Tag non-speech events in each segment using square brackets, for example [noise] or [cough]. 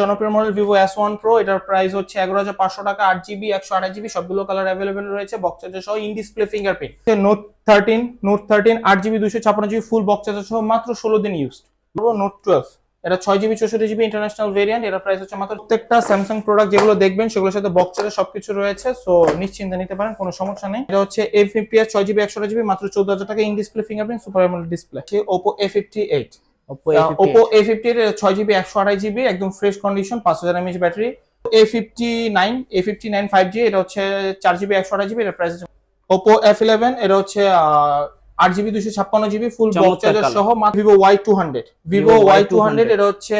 জনপ্রিয় model Vivo S one pro এটার price হচ্ছে এগারো হাজার পাঁচশো টাকা, আট জিবি একশো আঠাশ জিবি সবগুলো কালার অ্যাভেলেবেল রয়েছে বক্স চার্জার সহ in display fingerprint note thirteen note thirteen আট জিবি দুশো ছাপ্পান্ন জিবি ফুল বক্স চার্জার সহ মাত্র ষোলো দিন ইউজ নোট টুয়েলভ এটা ছয় জিবি চৌষট্টি জিবি ইন্টারন্যাশনাল ভেরিয়েন্ট এটার প্রাইস হচ্ছে মাত্র প্রত্যেকটা স্যামসাং প্রোডাক্ট যেগুলো দেখবেন, সেগুলোর সাথে বক্স চার্জার সবকিছু রয়েছে সো নিশ্চিন্তে নিতে পারেন, কোনো সমস্যা নেই। এটা হচ্ছে এ ফিফটি আর ছয় জিবি একশো জিবি মাত্র চোদ্দ হাজার টাকা in display fingerprint super display Oppo A fifty eight Oppo A fifty এর ছয় জিবি একশো আড়াই জিবি একদম ফ্রেশ কন্ডিশন পাঁচ হাজার mAh battery A fifty nine A fifty nine five G এটা হচ্ছে চার জিবি একশো আড়াই জিবি এটা প্রাইস ওপো এফ ইলেভেন এটা হচ্ছে আট জিবি দুশো ছাপ্পান্ন জিবি ফুল বক্স চার্জার সহ Vivo Y two hundred Vivo Vivo Y two Y200 hundred এটা হচ্ছে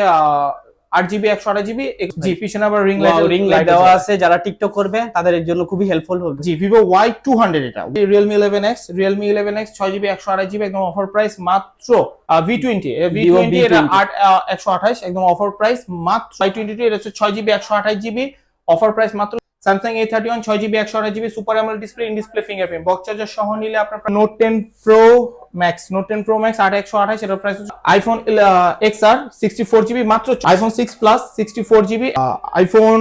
আট জিবি একশো জিবি জি পিছনে আবার রিং লাইট রিং লাইট দেওয়া আছে যারা টিকটক করবে তাদের জন্য খুবই হেল্পফুল হবে। জি ভিভো ওয়াই টু হান্ড্রেড এটা। Realme eleven X Realme eleven X ছয় জিবি একশো আঠাশ জিবি একদম অফার প্রাইস মাত্র ভি টোয়েন্টি ভি টোয়েন্টি এটা আট একশো আঠাশ একদম অফার প্রাইস মাত্র। ওয়াই টোয়েন্টি টু এটা হচ্ছে ছয় জিবি একশো আঠাশ জিবি অফার প্রাইস মাত্র স্যামসাং এ থার্টি ওয়ান ছয় জিবি একশো আঠাশ GB super AMOLED display in display fingerprint box charger সহ নিলে আপনার note ten pro max note ten pro max আট একশো আঠাশ এটার price iPhone X R sixty four GB মাত্র iPhone six plus sixty four GB iPhone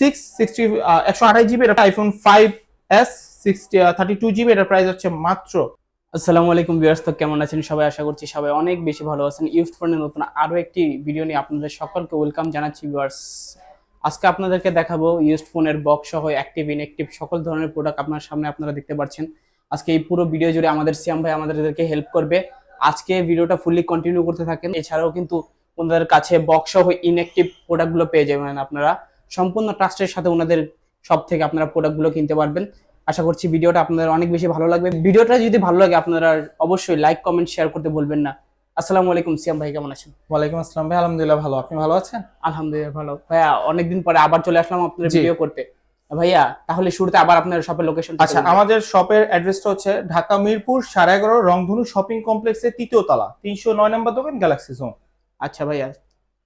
six sixty একশো আঠাশ জিবি এটা iPhone five S sixty thirty two GB এটার price হচ্ছে মাত্র। আসসালামু আলাইকুম ভিউয়ার্স তো কেমন আছেন? সবাই আশা করছি সবাই অনেক বেশি ভালো আছেন। ইউজ ফোনের নতুন আরও একটি ভিডিও নিয়ে আপনাদের সকলকে ওয়েলকাম জানাচ্ছি ভিউয়ার্স আজকে আপনাদেরকে দেখাবো ইউজড ফোনের বক্স সহ অ্যাক্টিভ ইনঅ্যাক্টিভ সকল ধরনের প্রোডাক্ট আপনার সামনে আপনারা দেখতে পাচ্ছেন আজকে এই পুরো ভিডিও জুড়ে আমাদের সিয়াম ভাই আমাদেরকে হেল্প করবে। আজকে ভিডিওটা ফুললি কন্টিনিউ করতে থাকেন। এছাড়াও কিন্তু ওনাদের কাছে বক্স সহ ইনঅ্যাক্টিভ প্রোডাক্টগুলো পেয়ে যাবেন আপনারা। সম্পূর্ণ ট্রাস্টের সাথে ওনাদের সব থেকে আপনারা প্রোডাক্টগুলো কিনতে পারবেন। আশা করছি ভিডিওটা আপনাদের অনেক বেশি ভালো লাগবে। ভিডিওটা যদি ভালো লাগে আপনারা অবশ্যই লাইক কমেন্ট শেয়ার করতে বলবেন না। আসসালামু আলাইকুম সিয়াম ভাই কেমন আছেন? ওয়ালাইকুম আসসালাম ভাই আলহামদুলিল্লাহ ভালো। আপনি ভালো আছেন? আলহামদুলিল্লাহ ভালো। ভাইয়া অনেকদিন পরে আবার চলে আসলাম আপনাদের জি। ভিডিও করতে। ভাইয়া তাহলে শুরুতে আবার আপনার শপের লোকেশন আচ্ছা আমাদের শপের অ্যাড্রেসটা হচ্ছে ঢাকা মিরপুর সাড়ে এগারো রংধনু শপিং কমপ্লেক্সের তৃতীয় তলা তিনশো নয় নম্বর দোকান গ্যালাক্সি জোন আচ্ছা ভাইয়া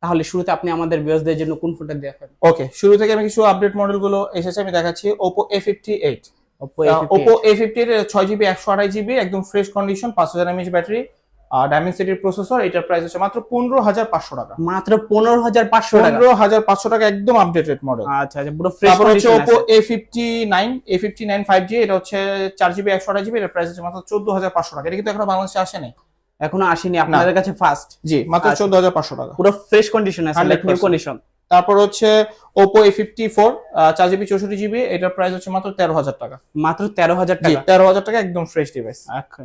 তাহলে শুরুতে আপনি আমাদের ভিউয়ারদের জন্য কোন ফোনটা দেখাবেন ওকে শুরু থেকে আমি কিছু আপডেট মডেলগুলো এসেছে আমি দেখাচ্ছি Oppo A fifty eight Oppo Oppo A58 A fifty এর ছয় জিবি একশো আড়াই জিবি একদম ফ্রেশ কন্ডিশন পাঁচ হাজার এমএচ ব্যাটারি ডায়মেন্সিটির প্রসেসর এটার প্রাইস হচ্ছে মাত্র পনেরো হাজার পাঁচশো টাকা। মাত্র পনেরো হাজার পাঁচশো পনেরো হাজার পাঁচশো টাকা একদম আপডেটেড মডেল আচ্ছা আচ্ছা পুরো ফ্রেশ তারপর হচ্ছে Oppo A fifty nine A fifty nine five G এটা হচ্ছে চার জিবি একশো আড়াই জিবি এটার প্রাইস হচ্ছে মাত্র চোদ্দ হাজার পাঁচশো টাকা। এটা কিন্তু এখনও বাংলাদেশে আসেনি এখনও আসেনি আপনাদের কাছে ফার্স্ট জি মাত্র আচ্ছা। চোদ্দ হাজার পাঁচশো টাকা। পুরো ফ্রেশ কন্ডিশন আছে নিউ কন্ডিশন তারপর হচ্ছে ওপো এ ফিফটি ফোর চার জিবি চৌষট্টি জিবি এটার প্রাইস হচ্ছে মাত্র তেরো হাজার টাকা। মাত্র তেরো হাজার টাকা। তেরো হাজার টাকা একদম ফ্রেশ ডিভাইস আচ্ছা।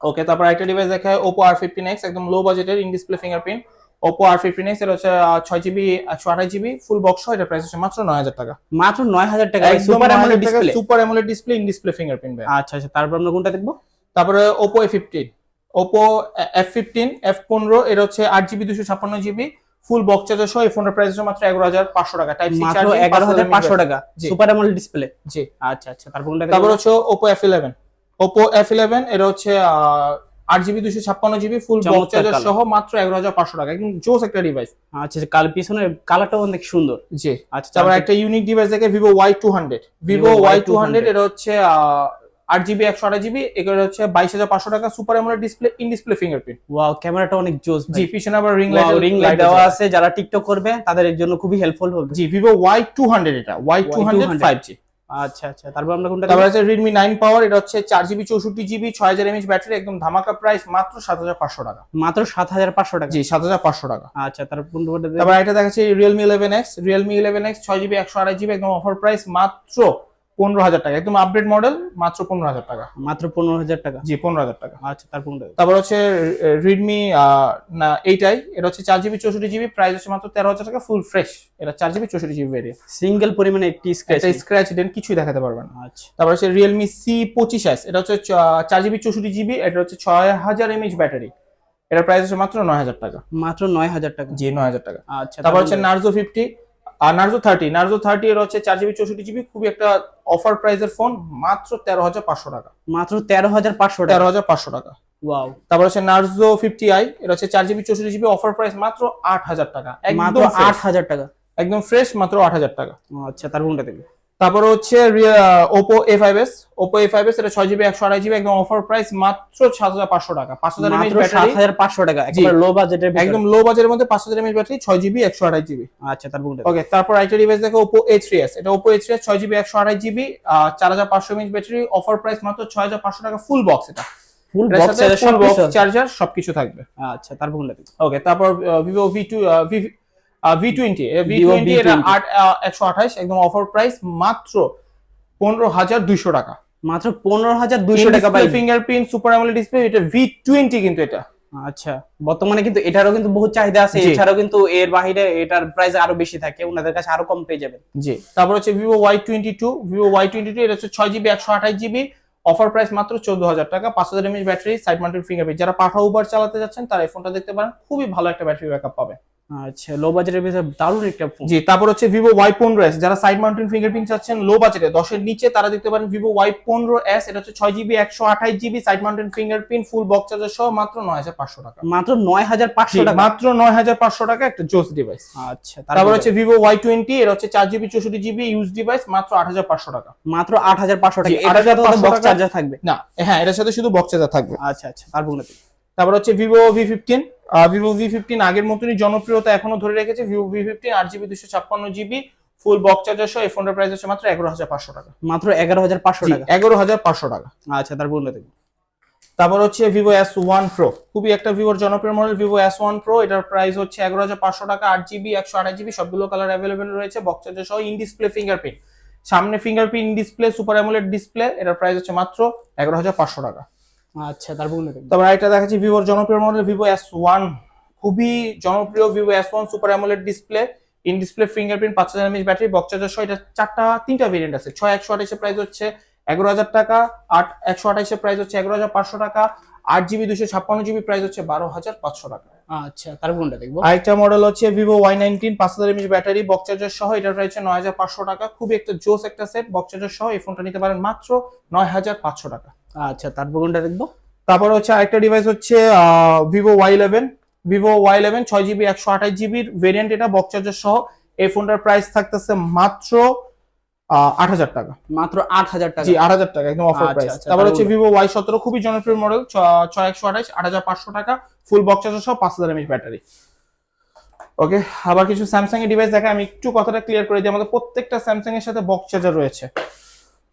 ওকে তারপর একটা ডিভাইস দেখায় ওপো আর ফিফটিন এক্স একদম লো বাজেটের in display fingerprint Oppo R fifteen X এটা হচ্ছে ছয় জিবি একশো আঠাশ জিবি ফুল বক্স এটা প্রাইস হচ্ছে মাত্র নয় হাজার টাকা। মাত্র নয় হাজার টাকা super AMOLED display super AMOLED display in display fingerprint আচ্ছা আচ্ছা তারপর আমরা কোনটা দেখব? তারপরে Oppo A fifteen Oppo F fifteen F পনেরো এটা হচ্ছে আট জিবি দুশো ছাপ্পান্ন জিবি ফুল বক্স চার্জার সহ এই ফোনের প্রাইস হচ্ছে মাত্র এগারো হাজার পাঁচশো টাকা। টাইপ সি হাজার পাঁচশো টাকা। সুপার অ্যামোলেড ডিসপ্লে জি। আচ্ছা আচ্ছা তারপর কোনটা তারপর হচ্ছে Oppo F eleven Oppo F eleven এটা হচ্ছে আট জিবি দুশো ছাপ্পান্ন জিবি ফুল বক্স চার্জার সহ মাত্র এগারো হাজার পাঁচশো টাকা। একদম জোস একটা ডিভাইস আচ্ছা আচ্ছা, কাল পিছনের কালারটাও অনেক সুন্দর। জি। আচ্ছা তারপর একটা ইউনিক ডিভাইস দেখে Vivo Y two hundred Vivo Y two hundred এটা হচ্ছে আট জিবি একশো আঠাশ জিবি এটা হচ্ছে বাইশ হাজার পাঁচশো টাকা super AMOLED display in display fingerprint wow ক্যামেরাটা অনেক জোস জি পিছনে আবার রিং লাইট রিং লাইট দেওয়া আছে। যারা টিকটক করবে তাদের জন্য খুবই হেল্পফুল হবে। জি ভিভো ওয়াই টু হান্ড্রেড এটা। Y two hundred five G আচ্ছা আচ্ছা। তারপর আমরা কোনটা তারপর আছে Redmi নাইন পাওয়ার এটা হচ্ছে চার জিবি চৌষট্টি জিবি ছয় হাজার এমএচ ব্যাটারি একদম ধামাকা প্রাইস মাত্র সাত হাজার পাঁচশো টাকা। মাত্র সাত হাজার পাঁচশো টাকা? জি সাত হাজার পাঁচশো টাকা। আচ্ছা তারপর কোনটা তারপর এটা দেখাচ্ছি Realme eleven X Realme eleven X ছয় জিবি একশো আড়াই জিবি একদম অফার প্রাইস মাত্র পনেরো হাজার টাকা। একদম আপডেট মডেল মাত্র পনেরো হাজার টাকা। মাত্র পনেরো হাজার টাকা? জি পনেরো হাজার টাকা। আচ্ছা তারপর কোনটা? দেখব? তারপর হচ্ছে রেডমি না এইটাই এটা হচ্ছে চার জিবি চৌষট্টি জিবি প্রাইস হচ্ছে মাত্র তেরো হাজার টাকা ফুল ফ্রেশ এটা চার জিবি চৌষট্টি জিবি ভেরিয়েন্ট সিঙ্গেল পরিমাণে একটি স্ক্র্যাচ স্ক্র্যাচ ডেন কিছুই দেখাতে পারবেন না। আচ্ছা। তারপর হচ্ছে রিয়েলমি সি পঁচিশ এস এটা হচ্ছে চার জিবি চৌষট্টি জিবি এটা হচ্ছে ছয় হাজার এমএইচ ব্যাটারি এটার প্রাইস হচ্ছে মাত্র নয় হাজার টাকা। মাত্র নয় হাজার টাকা। জি নয় হাজার টাকা। আচ্ছা তারপর হচ্ছে নার্জো ফিফটি আর নার্জো থার্টি নার্জো থার্টি এর হচ্ছে চার জিবি চৌষট্টি জিবি খুবই একটা অফার প্রাইসের ফোন মাত্র তেরো হাজার পাঁচশো টাকা। মাত্র তেরো হাজার পাঁচশো তেরো হাজার পাঁচশো টাকা। ওয়াও তারপর হচ্ছে নার্জো ফিফটি আই এটা হচ্ছে চার জিবি চৌষট্টি জিবি অফার প্রাইস মাত্র আট হাজার টাকা। মাত্র একদম আট হাজার টাকা। একদম ফ্রেশ মাত্র আট হাজার টাকা। আচ্ছা তার কোনটা দেখব তারপরে হচ্ছে Oppo A five S Oppo A five S এটা ছয় জিবি একশো আড়াই জিবি একদম অফার প্রাইস মাত্র সাত হাজার পাঁচশো টাকা। পাঁচ হাজার সাত ব্যাটারি হাজার পাঁচশো টাকা লো বাজেটের একদম লো বাজেটের মধ্যে পাঁচ হাজার এমএচ ব্যাটারি ছয় জিবি একশো আড়াই জিবি আচ্ছা তারপর ওকে তারপর একটা ডিভাইস দেখো ওপো এ থ্রি এস এটা ওপো এ থ্রি এস ছয় জিবি একশো আড়াই জিবি চার হাজার পাঁচশো এমএচ ব্যাটারি অফার প্রাইস মাত্র ছয় হাজার পাঁচশো টাকা ফুল বক্স এটা। ফুল বক্স চার্জার সবকিছু থাকবে। আচ্ছা তারপর ওকে তারপর Vivo V two V twenty V twenty এটা আট একশো আঠাশ একদম অফার প্রাইস মাত্র পনেরো হাজার দুইশো টাকা। মাত্র পনেরো হাজার দুইশো টাকা পাই ফিঙ্গারপ্রিন্ট সুপার অ্যামোলেড ডিসপ্লে এটা ভি টোয়েন্টি কিন্তু এটা। আচ্ছা বর্তমানে কিন্তু এটারও কিন্তু বহু চাহিদা আছে এছাড়াও কিন্তু এর বাইরে এটার প্রাইস আরও বেশি থাকে ওনাদের কাছে আরও কম পেয়ে যাবেন। জি তারপর হচ্ছে Vivo Y twenty two Vivo Y twenty two এটা হচ্ছে ছয় জিবি একশো আঠাশ জিবি অফার প্রাইস মাত্র চোদ্দ হাজার টাকা পাঁচ হাজার mAh battery side mounted fingerprint যারা পাঠা উবার চালাতে যাচ্ছেন তারা এই ফোনটা দেখতে পারেন খুবই ভালো একটা ব্যাটারি ব্যাকআপ পাবে। আচ্ছা লো বাজেটের ভিতরে দারুণ একটা ফোন জি তারপর হচ্ছে ভিভো ওয়াই পনেরো এস যারা সাইড মাউন্টেন ফিঙ্গারপ্রিন্ট চাচ্ছেন লো বাজেটে দশের নিচে তারা দেখতে পারেন ভিভো ওয়াই পনেরো এস এটা হচ্ছে ছয় জিবি একশো আঠাশ GB side mounted fingerprint full box charger সহ মাত্র নয় হাজার পাঁচশো টাকা। মাত্র নয় হাজার পাঁচশো টাকা। মাত্র নয় হাজার পাঁচশো টাকা একটা জোস ডিভাইস আচ্ছা তারপর হচ্ছে ভিভো ওয়াই টোয়েন্টি এটা হচ্ছে চার জিবি চৌষট্টি জিবি ইউজ ডিভাইস মাত্র আট হাজার পাঁচশো টাকা। মাত্র আট হাজার পাঁচশো টাকা। এটার সাথে বক্স চার্জার থাকবে। না হ্যাঁ এটার সাথে শুধু বক্স চার্জার থাকবে। আচ্ছা আচ্ছা তারপর তারপর হচ্ছে Vivo V fifteen Vivo V fifteen আগের মতনই জনপ্রিয়তা এখনও ধরে রেখেছে। ভিভো ভি ফিফটিন আট জিবি দুশো ছাপ্পান্ন জিবি ফুল বক্স চার্জার সহ এই ফোনটার প্রাইস হচ্ছে মাত্র এগারো হাজার পাঁচশো টাকা। মাত্র এগারো হাজার পাঁচশো টাকা। এগারো হাজার পাঁচশো টাকা। আচ্ছা তারপর দেখুন তারপর হচ্ছে ভিভো এস ওয়ান প্রো খুবই একটা ভিভোর জনপ্রিয় model Vivo S one pro এটার প্রাইস হচ্ছে এগারো হাজার পাঁচশো টাকা আট জিবি একশো আঠাশ জিবি সবগুলো কালার অ্যাভেলেবেল রয়েছে বক্স চার্জার সহ ইন ডিসপ্লে ফিঙ্গারপ্রিন্ট সামনে fingerprint display super AMOLED display এটার প্রাইস হচ্ছে মাত্র এগারো হাজার পাঁচশো টাকা। আচ্ছা তারপর তারপর আরেকটা দেখাচ্ছি ভিভোর জনপ্রিয় মডেল ভিভো এস ওয়ান খুবই জনপ্রিয় Vivo S one super AMOLED display in display fingerprint পাঁচ হাজার এমএচ ব্যাটারি বক্স চার্জার সহ এটা চারটা তিনটা ভেরিয়েন্ট আছে। ছয় একশো আঠাশের প্রাইস হচ্ছে এগারো হাজার টাকা আট একশো আঠাশের প্রাইস হচ্ছে এগারো হাজার পাঁচশো টাকা আট জিবি দুশো ছাপ্পান্ন জিবি প্রাইস হচ্ছে বারো হাজার পাঁচশো টাকা। আচ্ছা তারপর কোনটা দেখব। আরেকটা মডেল হচ্ছে ভিভো ওয়াই নাইনটিন পাঁচ হাজার এমএচ ব্যাটারি বক্স চার্জার সহ এটার প্রাইস হচ্ছে নয় হাজার পাঁচশো টাকা। খুবই একটা জোস একটা সেট বক্স চার্জার সহ এই ফোনটা নিতে পারেন মাত্র নয় হাজার পাঁচশো টাকা। আচ্ছা তারপর কোনটা দেখব? তারপর হচ্ছে আরেকটা ডিভাইস হচ্ছে Vivo Y eleven Vivo Y eleven ছয় জিবি একশো আঠাশ জিবির ভেরিয়েন্ট এটা বক্স চার্জার সহ। এই ফোনটার প্রাইস থাকতেছে মাত্র আট হাজার টাকা। মাত্র আট হাজার টাকা। জি আট হাজার টাকা একদম অফার আচ্ছা, প্রাইস আচ্ছা, তারপর হচ্ছে ভিভো ওয়াই সতেরো খুবই জনপ্রিয় মডেল ছয় একশো আঠাশ আট হাজার পাঁচশো টাকা ফুল বক্স চার্জার সহ পাঁচ হাজার এমএচ ব্যাটারি ওকে আবার কিছু স্যামসাং এর ডিভাইস দেখে আমি একটু কথাটা ক্লিয়ার করে দিই। আমাদের প্রত্যেকটা স্যামসাং এর সাথে বক্স চার্জার রয়েছে।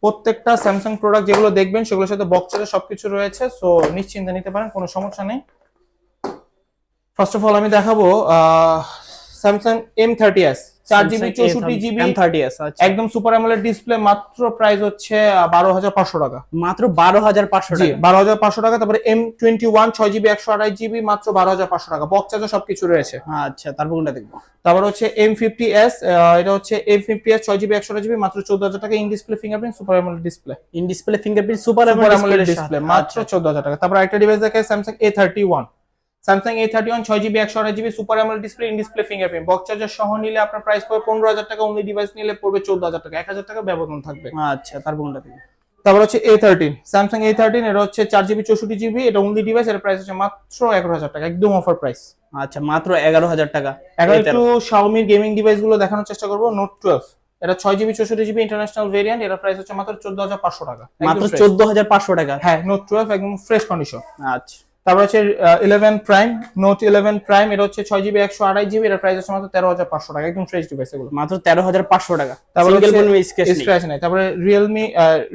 প্রত্যেকটা স্যামসাং প্রোডাক্ট যেগুলো দেখবেন, সেগুলোর সাথে বক্সের সবকিছু রয়েছে সো নিশ্চিন্তে নিতে পারেন, কোনো সমস্যা নেই। ফার্স্ট অফ অল আমি দেখাবো স্যামসাং এম থার্টি এস চার জিবি চৌষট্টি জিবি আচ্ছা। একদম সুপার অ্যামোলেড ডিসপ্লে মাত্র প্রাইস হচ্ছে বারো হাজার পাঁচশো টাকা। মাত্র বারো হাজার পাঁচশো টাকা। বারো হাজার পাঁচশো টাকা তারপরে এম টোয়েন্টি ওয়ান ছয় জিবি একশো আড়াই জিবি মাত্র বারো হাজার পাঁচশো টাকা। বক্স চার্জার সবকিছু রয়েছে। আচ্ছা তারপর কোনটা দেখব? তারপর হচ্ছে এম ফিফটি এস এটা হচ্ছে এম ফিফটি এস ছয় জিবি একশো আড়াই জিবি মাত্র চোদ্দ হাজার টাকা in display fingerprint super AMOLED display in display fingerprint super super AMOLED display মাত্র আচ্ছা। চোদ্দ হাজার টাকা। তারপর একটা ডিভাইস দেখে Samsung A thirty one Samsung A thirty one ছয় জিবি একশো আড়াই GB super AMOLED display in display fingerprint box charger সহ নিলে আপনার প্রাইস পড়বে পনেরো হাজার টাকা অনলি ডিভাইস নিলে পড়বে চোদ্দ হাজার টাকা। এক হাজার টাকা ব্যবধান থাকবে। আচ্ছা তারপর কোনটা দেখব তারপর হচ্ছে A thirteen Samsung A thirteen এটা হচ্ছে চার জিবি চৌষট্টি জিবি এটা অনলি ডিভাইস এর প্রাইস হচ্ছে মাত্র এগারো হাজার টাকা একদম অফার প্রাইস আচ্ছা মাত্র এগারো হাজার টাকা। এখন একটু শাওমির গেমিং ডিভাইসগুলো দেখানোর চেষ্টা করব নোট টুয়েলভ এটা ছয় জিবি চৌষট্টি জিবি ইন্টারন্যাশনাল ভেরিয়েন্ট এর প্রাইস হচ্ছে মাত্র চোদ্দ হাজার পাঁচশো টাকা। মাত্র। চোদ্দ হাজার পাঁচশো টাকা। হ্যাঁ নোট টুয়েলভ একদম ফ্রেশ কন্ডিশন আচ্ছা। তারপর হচ্ছে eleven prime Note eleven prime এটা হচ্ছে ছয় জিবি একশো আড়াই জিবি এর প্রাইস হচ্ছে মাত্র তেরো হাজার পাঁচশো টাকা একদম ফ্রেশ ডিভাইস এগুলো। মাত্র তেরো হাজার পাঁচশো টাকা। তারপর স্ক্র্যাচ নেই। তারপরে Realme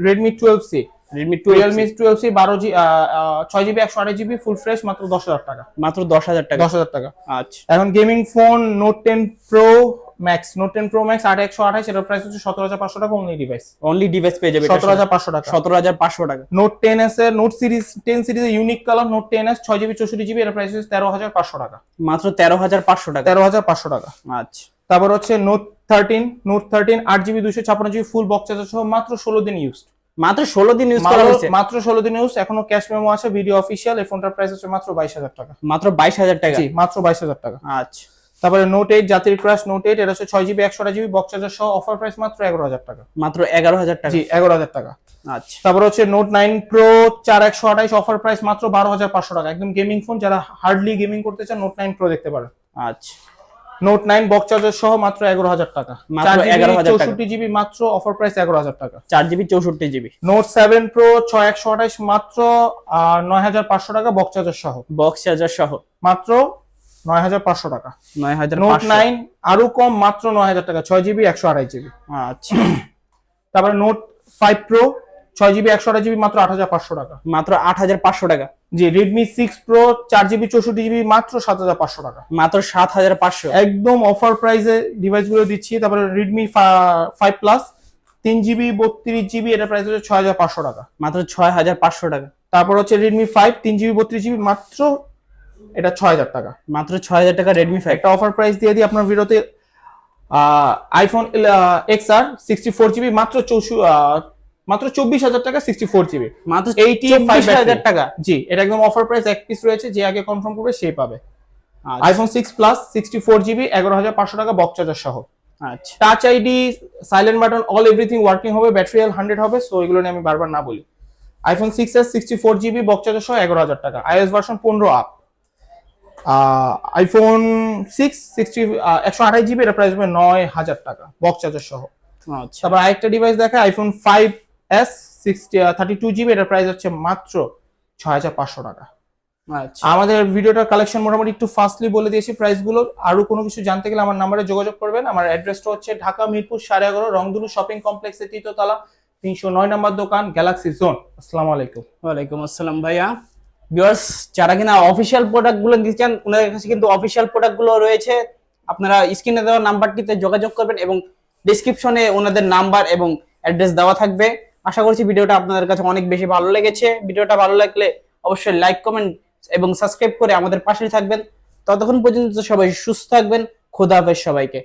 Redmi twelve C Redmi Realme twelve C বারো জি ছয় জিবি একশো আড়াই জিবি ফুল ফ্রেশ মাত্র দশ হাজার টাকা। মাত্র দশ হাজার টাকা। দশ হাজার টাকা। আচ্ছা। এখন gaming phone Note ten pro max Note ten pro max আট একশো আঠাশ এটার প্রাইস হচ্ছে সতেরো হাজার পাঁচশো টাকা অনলি ডিভাইস অনলি ডিভাইস পেয়ে যাবে সতেরো হাজার পাঁচশো টাকা। সতেরো হাজার পাঁচশো টাকা। নোট টেন এস এর নোট সিরিজ টেন সিরিজের unique colour Note ten S ছয় জিবি চৌষট্টি জিবি এর প্রাইস হচ্ছে তেরো হাজার পাঁচশো টাকা। মাত্র তেরো হাজার পাঁচশো টাকা। তেরো হাজার পাঁচশো টাকা। আচ্ছা। তারপর হচ্ছে নোট থার্টিন নোট থার্টিন আট জিবি দুশো ছাপ্পান্ন জিবি ফুল বক্স চার্জার সহ মাত্র ষোলো দিন ইউজ মাত্র ষোলো দিন ইউজ করা হয়েছে। মাত্র ষোলো দিন ইউজ এখনও ক্যাশ মেমো আছে ভিডিও অফিসিয়াল এই ফোনটার প্রাইস হচ্ছে মাত্র বাইশ হাজার টাকা। মাত্র বাইশ হাজার টাকা। জি মাত্র বাইশ হাজার টাকা। আচ্ছা। তারপরে নোট এইট জাতির ক্রাশ নোট এইট এটা হচ্ছে ছয় জিবি একশো জিবি বক্স চার্জার সহ অফার প্রাইস মাত্র এগারো হাজার টাকা। মাত্র এগারো হাজার টাকা। জি এগারো হাজার টাকা। আচ্ছা। তারপর হচ্ছে নোট নাইন প্রো চার একশো আঠাইশ অফার প্রাইস মাত্র বারো হাজার পাঁচশো টাকা। একদম গেমিং ফোন যারা হার্ডলি গেমিং করতে চান নোট নাইন প্রো দেখতে পারেন। আচ্ছা। নোট নাইন বক্স চার্জার সহ মাত্র এগারো হাজার টাকা। মাত্র 11,000 চৌষট্টি জিবি মাত্র অফার প্রাইস এগারো হাজার টাকা। চার জিবি চৌষট্টি জিবি নোট সেভেন প্রো ছয় একশো আঠাশ মাত্র নয় হাজার পাঁচশো টাকা বক্স চার্জার সহ। বক্স চার্জার সহ। মাত্র নয় হাজার পাঁচশো টাকা। নয় হাজার নোট নাইন আরও কম মাত্র নয় হাজার টাকা ছয় জিবি একশো আড়াই জিবি। আচ্ছা। [clears throat] তারপরে নোট ফাইভ প্রো ছয় জিবি একশো আড়াই জিবি মাত্র আট হাজার পাঁচশো টাকা। মাত্র আট হাজার পাঁচশো টাকা। জি রেডমি সিক্স প্রো চার জিবি চৌষট্টি জিবি মাত্র সাত হাজার পাঁচশো টাকা। মাত্র সাত হাজার পাঁচশো। একদম অফার প্রাইসে ডিভাইসগুলো দিচ্ছি তারপরে রেডমি ফাইভ প্লাস তিন জিবি বত্রিশ জিবি এটা প্রাইস হচ্ছে ছয় হাজার পাঁচশো টাকা। মাত্র ছয় হাজার পাঁচশো টাকা। তারপর হচ্ছে রেডমি ফাইভ তিন জিবি বত্রিশ জিবি মাত্র এটা ছয় হাজার টাকা। মাত্র ছয় হাজার টাকা রেডমি ফাইভ একটা অফার প্রাইস দিয়ে দিই আপনার ভিডিওতে iPhone X R sixty four GB মাত্র চৌষু মাত্র চব্বিশ হাজার টাকা সিক্সটি ফোর জিবি মাত্র এইটি চব্বিশ হাজার টাকা। জি এটা একদম অফার প্রাইস এক পিস রয়েছে যে আগে কনফার্ম করবে সেই পাবে। IPhone six plus sixty four GB এগারো হাজার পাঁচশো টাকা বক্স চার্জার সহ। আচ্ছা। Touch ID silent button all everything working হবে ব্যাটারি হেলথ হান্ড্রেড হবে সো এগুলো নিয়ে আমি বারবার না বলি। IPhone six S sixty four GB box charger সহ এগারো হাজার টাকা আইএস ভার্সন পনেরো আপ আইফোন সিক্স সিক্সটি একশো আঠাশ জিবি এটা প্রাইস হবে নয় হাজার টাকা বক্স চার্জার সহ। আচ্ছা। তারপর আরেকটা ডিভাইস দেখে iPhone five S sixty thirty two GB এটার প্রাইস হচ্ছে মাত্র ছয় হাজার পাঁচশো টাকা। আচ্ছা। আমাদের ভিডিওটার কালেকশন মোটামুটি একটু ফাস্টলি বলে দিয়েছি প্রাইসগুলো আরও কোনো কিছু জানতে গেলে আমার নাম্বারে যোগাযোগ করবেন। আমার অ্যাড্রেসটা হচ্ছে ঢাকা মিরপুর সাড়ে এগারো রংধনু শপিং কমপ্লেক্সের তৃতীয়তলা তিনশো নয় নম্বর দোকান গ্যালাক্সি জোন আসসালামু আলাইকুম। ওয়ালাইকুম আসসালাম ভাইয়া। ভিউয়ার্স যারা কিনা অফিসিয়াল প্রোডাক্টগুলো দিচ্ছেন ওনাদের কাছে কিন্তু অফিসিয়াল প্রোডাক্টগুলো রয়েছে। আপনারা স্ক্রিনে দেওয়া নাম্বারটিতে যোগাযোগ করবেন এবং ডিসক্রিপশনে ওনাদের নাম্বার এবং অ্যাড্রেস দেওয়া থাকবে। আশা করছি ভিডিওটা আপনাদের কাছে অনেক বেশি ভালো লেগেছে। ভিডিওটা ভালো লাগলে অবশ্যই লাইক কমেন্ট এবং সাবস্ক্রাইব করে আমাদের পাশে থাকবেন। ততক্ষণ পর্যন্ত সবাই সুস্থ থাকবেন। খোদা হাফেজ সবাইকে।